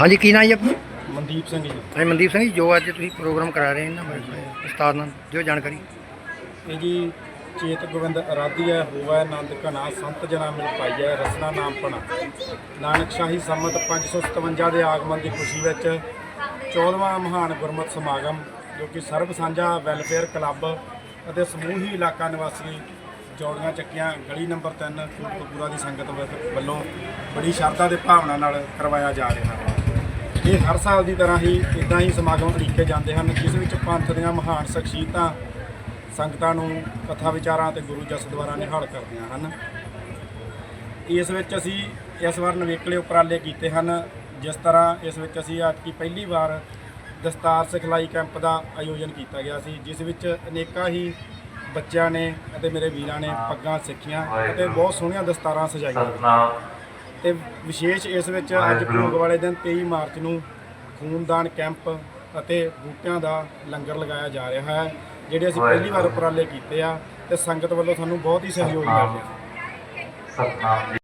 ਹਾਂਜੀ ਕੀ ਨਾਂ ਜੀ ਆਪਣਾ? ਮਨਦੀਪ ਸਿੰਘ ਜੀ। ਹਾਂਜੀ ਮਨਦੀਪ ਸਿੰਘ ਜੀ ਜੋ ਅੱਜ ਤੁਸੀਂ ਪ੍ਰੋਗਰਾਮ ਕਰਾ ਰਹੇ ਇਹਨਾਂ ਬਾਰੇ ਉਸਤਾਦ ਨਾਲ ਦਿਓ ਜਾਣਕਾਰੀ। ਇਹ ਜੀ ਚੇਤ ਗੋਬਿੰਦ ਅਰਾਧੀਆ ਹੋਵੈ ਆਨੰਦ ਘਣਾ ਸੰਤ ਜਨਾ ਮਿਲ ਪਾਈਐ ਰਸਨਾ ਨਾਮ ਪਣਾ। ਨਾਨਕ ਸ਼ਾਹੀ ਸੰਮਤ 557 ਦੇ ਆਗਮਨ ਦੀ ਖੁਸ਼ੀ ਵਿੱਚ 14ਵਾਂ ਮਹਾਨ ਗੁਰਮਤਿ ਸਮਾਗਮ ਜੋ ਕਿ ਸਰਬ ਸਾਂਝਾ ਵੈਲਫੇਅਰ ਕਲੱਬ ਅਤੇ ਸਮੂਹੀ ਇਲਾਕਾ ਨਿਵਾਸੀ ਚੌੜੀਆਂ ਚੱਕੀਆਂ, ਗਲੀ ਨੰਬਰ 3 ਕੋਟਕਪੂਰਾ ਦੀ ਸੰਗਤ ਵ, ਵੱਲੋਂ ਬੜੀ ਸ਼ਰਧਾ ਤੇ ਭਾਵਨਾ ਨਾਲ ਕਰਵਾਇਆ ਜਾ ਰਿਹਾ ਹੈ। ਇਹ ਹਰ ਸਾਲ ਦੀ ਤਰ੍ਹਾਂ ਹੀ ਇਦਾਂ ਹੀ ਸਮਾਗਮ ਉਲੀਕੇ ਜਾਂਦੇ ਹਨ, ਜਿਸ ਵਿੱਚ ਪੰਥ ਦੀਆਂ ਮਹਾਨ ਸ਼ਖਸੀਅਤਾਂ ਸੰਗਤਾਂ ਨੂੰ ਕਥਾ ਵਿਚਾਰਾਂ ਅਤੇ ਗੁਰੂ ਜਸ ਦੁਆਰਾ ਨਿਹਾਲ ਕਰਦੀਆਂ ਹਨ। ਇਸ ਵਿੱਚ ਅਸੀਂ ਇਸ ਵਾਰ ਨਵੇਕਲੇ ਉਪਰਾਲੇ ਕੀਤੇ ਹਨ, ਜਿਸ ਤਰ੍ਹਾਂ ਇਸ ਵਿੱਚ ਅਸੀਂ ਅੱਜ ਕੀ ਪਹਿਲੀ ਵਾਰ ਦਸਤਾਰ ਸਿਖਲਾਈ ਕੈਂਪ ਦਾ ਆਯੋਜਨ ਕੀਤਾ ਗਿਆ ਸੀ, ਜਿਸ ਵਿੱਚ ਅਨੇਕਾਂ ਹੀ ਬੱਚਿਆਂ ਨੇ ਅਤੇ ਮੇਰੇ ਵੀਰਾਂ ਨੇ ਪੱਗਾਂ ਸਿੱਖੀਆਂ ਅਤੇ ਬਹੁਤ ਸੋਹਣੀਆਂ ਦਸਤਾਰਾਂ ਸਜਾਈਆਂ। ਤੇ ਵਿਸ਼ੇਸ਼ ਇਸ ਵਿੱਚ ਅੱਜ ਭੋਗ ਵਾਲੇ ਦਿਨ 23 ਮਾਰਚ ਨੂੰ ਖੂਨਦਾਨ ਕੈਂਪ ਅਤੇ ਬੂਟਿਆਂ ਦਾ ਲੰਗਰ ਲਗਾਇਆ ਜਾ ਰਿਹਾ ਹੈ ਜਿਹੜੇ ਅਸੀਂ ਪਹਿਲੀ ਵਾਰ ਉਪਰਾਲੇ ਕੀਤੇ ਆ ਤੇ ਸੰਗਤ ਵੱਲੋਂ ਸਾਨੂੰ ਬਹੁਤ ਹੀ ਸਹਿਯੋਗ ਮਿਲ ਰਿਹਾ ਸਤਨਾਮ